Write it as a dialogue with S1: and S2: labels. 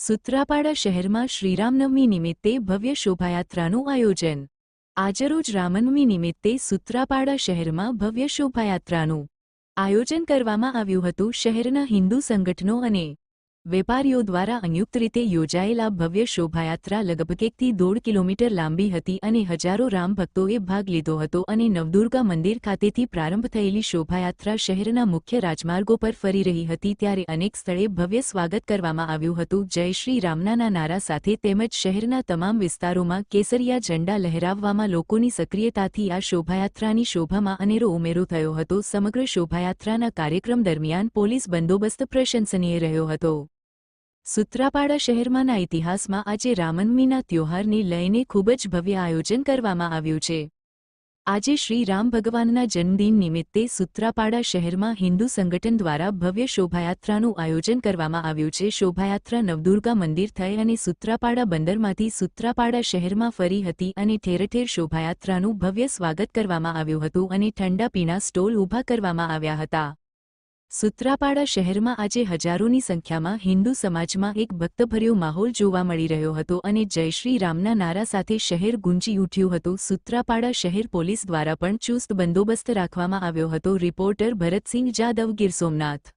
S1: સુત્રાપાડા શહેરમાં શ્રીરામનવમી નિમિત્તે ભવ્ય શોભાયાત્રાનું આયોજન. આજરોજ રામનવમી નિમિત્તે સુત્રાપાડા શહેરમાં ભવ્ય શોભાયાત્રાનું આયોજન કરવામાં આવ્યું હતું શહેરના હિન્દુ સંગઠનો અને વેપારીઓ દ્વારા સંયુક્ત રીતે યોજાયેલા ભવ્ય શોભાયાત્રા લગભગ એકથી દોઢ કિલોમીટર લાંબી હતી અને હજારો રામ ભક્તોએ ભાગ લીધો હતો અને નવદુર્ગા મંદિર ખાતેથી પ્રારંભ થયેલી શોભાયાત્રા શહેરના મુખ્ય રાજમાર્ગો પર ફરી રહી હતી ત્યારે અનેક સ્થળે ભવ્ય સ્વાગત કરવામાં આવ્યું હતું. જય શ્રી રામનાના નારા સાથે તેમજ શહેરના તમામ વિસ્તારોમાં કેસરિયા ઝંડા લહેરાવવામાં લોકોની સક્રિયતાથી આ શોભાયાત્રાની શોભામાં અનેરો ઉમેરો થયો હતો. સમગ્ર શોભાયાત્રાના કાર્યક્રમ દરમિયાન પોલીસ બંદોબસ્ત પ્રશંસનીય રહ્યો હતો. સુત્રાપાડા શહેરમાંના ઇતિહાસમાં આજે રામનવમીના ત્યોહારને લઈને ખૂબ જ ભવ્ય આયોજન કરવામાં આવ્યું છે. આજે શ્રી રામ ભગવાનના જન્મદિન નિમિત્તે સુત્રાપાડા શહેરમાં હિન્દુ સંગઠન દ્વારા ભવ્ય શોભાયાત્રાનું આયોજન કરવામાં આવ્યું છે. શોભાયાત્રા નવદુર્ગા મંદિર થઈ અને સુત્રાપાડા બંદરમાંથી સુત્રાપાડા શહેરમાં ફરી હતી અને ઠેરઠેર શોભાયાત્રાનું ભવ્ય સ્વાગત કરવામાં આવ્યું હતું અને ઠંડા પીણા સ્ટોલ ઊભા કરવામાં આવ્યા હતા. સુત્રાપાડા શહેરમાં આજે હજારોની સંખ્યામાં હિન્દુ સમાજમાં એક ભક્તભર્યો માહોલ જોવા મળી રહ્યો હતો અને જય શ્રી રામના નારા સાથે શહેર ગુંજી ઉઠ્યું હતું. સુત્રાપાડા શહેર પોલીસ દ્વારા પણ ચુસ્ત બંદોબસ્ત રાખવામાં આવ્યો હતો. રિપોર્ટર ભરતસિંહ જાદવ ગીર સોમનાથ